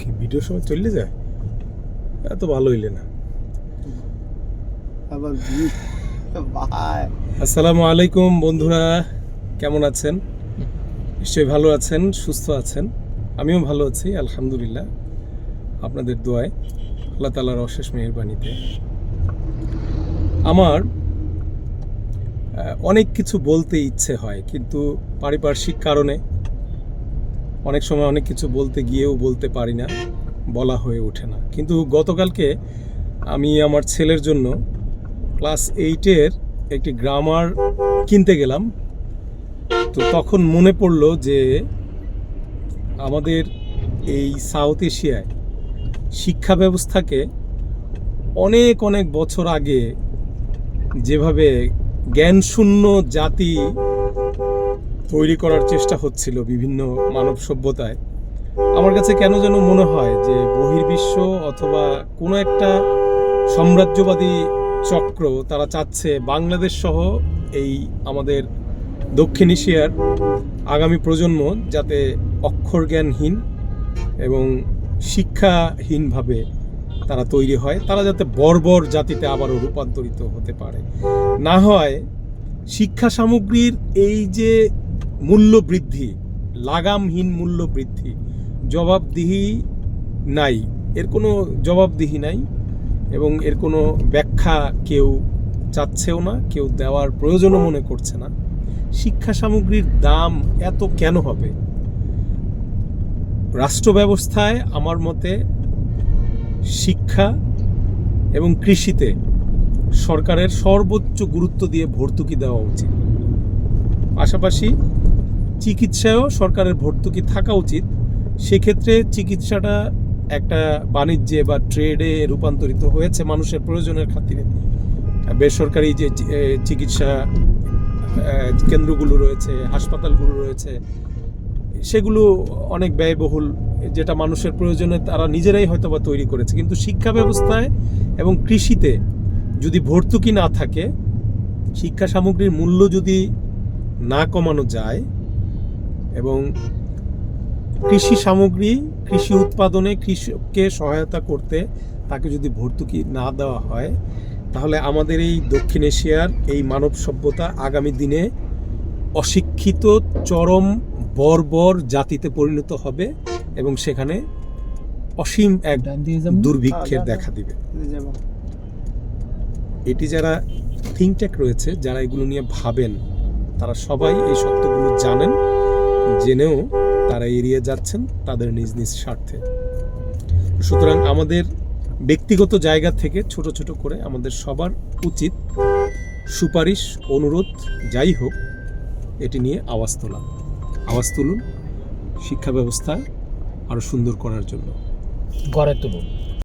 কি ভিডিওর সময় চললে যায়? এত ভালো হইলে না। আবার আসসালামু আলাইকুম বন্ধুরা কেমন আছেন? নিশ্চয়ই ভালো আছেন সুস্থ আছেন। আমিও ভালো আছি আলহামদুলিল্লাহ আপনাদের দোয়ায় আল্লাহ তালার অশেষ মেহরবানিতে আমার অনেক কিছু বলতে ইচ্ছে হয় কিন্তু পারিপার্শ্বিক কারণে অনেক সময় অনেক কিছু বলতে গিয়েও বলতে পারি না, বলা হয়ে ওঠে না। কিন্তু গতকালকে আমি আমার ছেলের জন্য ক্লাস এইটের একটি গ্রামার কিনতে গেলাম। তো তখন মনে পড়ল যে আমাদের এই সাউথ এশিয়ায় শিক্ষা ব্যবস্থাকে অনেক অনেক বছর আগে যেভাবে জ্ঞানশূন্য জাতি তৈরি করার চেষ্টা হচ্ছিল বিভিন্ন মানব সভ্যতায়। আমার কাছে কেন যেন মনে হয় যে বহির্বিশ্ব অথবা কোনো একটা সাম্রাজ্যবাদী চক্র তারা চাচ্ছে বাংলাদেশ সহ এই আমাদের দক্ষিণ এশিয়ার আগামী প্রজন্ম যাতে অক্ষর জ্ঞানহীন এবং শিক্ষাহীনভাবে তারা তৈরি হয়, তারা যাতে বর্বর জাতিতে আবারও রূপান্তরিত হতে পারে। না হয় শিক্ষা সামগ্রীর এই যে মূল্য বৃদ্ধি লাগামহীন মূল্য বৃদ্ধি জবাবদিহি নাই। এর কোনো জবাবদিহি নাই এবং এর কোনো ব্যাখ্যা কেউ চাচ্ছেও না, কেউ দেওয়ার প্রয়োজনও মনে করছে না। শিক্ষা সামগ্রীর দাম এত কেন হবে? রাষ্ট্র ব্যবস্থায় আমার মতে শিক্ষা এবং কৃষিতে সরকারের সর্বোচ্চ গুরুত্ব দিয়ে ভর্তুকি দেওয়া উচিত। পাশাপাশি চিকিৎসায়ও সরকারের ভর্তুকি থাকা উচিত। সেক্ষেত্রে চিকিৎসাটা একটা বাণিজ্যে বা ট্রেডে রূপান্তরিত হয়েছে মানুষের প্রয়োজনের খাতিরে। বেসরকারি যে চিকিৎসা কেন্দ্রগুলো রয়েছে, হাসপাতালগুলো রয়েছে, সেগুলো অনেক ব্যয়বহুল, যেটা মানুষের প্রয়োজনে তারা নিজেরাই হয়তো বা তৈরি করেছে। কিন্তু শিক্ষা ব্যবস্থায় এবং কৃষিতে যদি ভর্তুকি না থাকে, শিক্ষা সামগ্রীর মূল্য যদি না কমানো যায় এবং কৃষি সামগ্রী কৃষি উৎপাদনে কৃষককে সহায়তা করতে তাকে যদি ভর্তুকি না দেওয়া হয় তাহলে আমাদের এই দক্ষিণ এশিয়ার এই মানব সভ্যতা আগামী দিনে অশিক্ষিত চরম বর্বর জাতিতে পরিণত হবে এবং সেখানে অসীম এক দুর্ভিক্ষের দেখা দিবে। এটি যারা থিঙ্কট্যাক রয়েছে যারা এগুলো নিয়ে ভাবেন তারা সবাই এই সত্যগুলো জানেন। জেনেও তারা এড়িয়ে যাচ্ছেন তাদের নিজ নিজ স্বার্থে। সুতরাং আমাদের ব্যক্তিগত জায়গা থেকে ছোট ছোট করে আমাদের সবার উচিত সুপারিশ, অনুরোধ, যাই হোক, এটি নিয়ে আওয়াজ তোলা। আওয়াজ তুলুন, শিক্ষা ব্যবস্থা আরও সুন্দর করার জন্য। গড়ে তুলুন।